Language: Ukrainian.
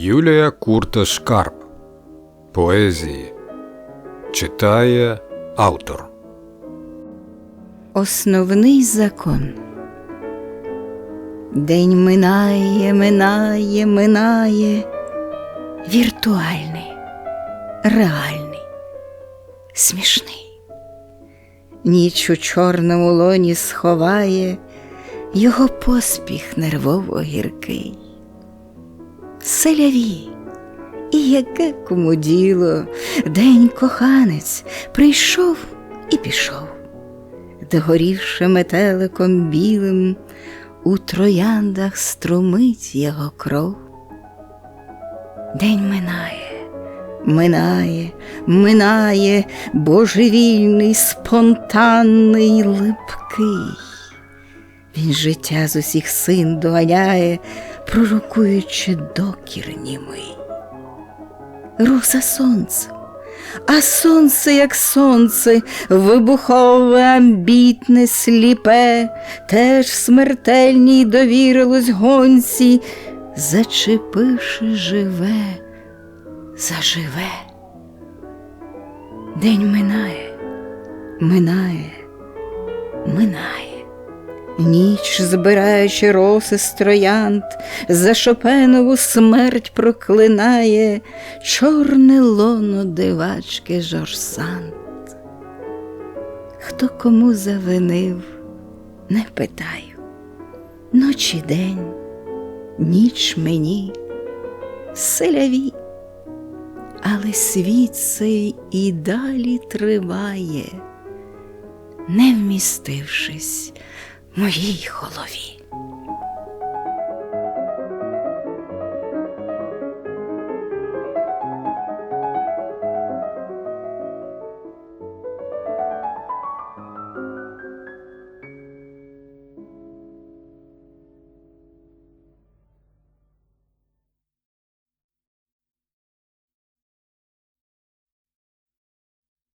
Юлія Курта Шкарп. Поезії. Читає автор. Основний закон. День минає, минає, минає. Віртуальний, реальний, смішний. Ніч у чорному лоні сховає його поспіх нервово гіркий. Селяві, і яке кому діло, день коханець прийшов і пішов догорівши метеликом білим, у трояндах струмить його кров. День минає, минає, минає, божевільний, спонтанний, липкий. Він життя з усіх син доганяє, пророкуючи докір німий. Руса сонцем, а сонце, як сонце, вибухове, амбітне, сліпе, теж смертельній довірилось гонці, зачепивши живе, заживе. День минає, минає, минає. Ніч, збираючи роси з за Шопенову смерть проклинає чорне лоно дивачки Жорсант. Хто кому завинив, не питаю. Ночі день, ніч мені, селяві, але світ цей і далі триває, не вмістившись моїй голові.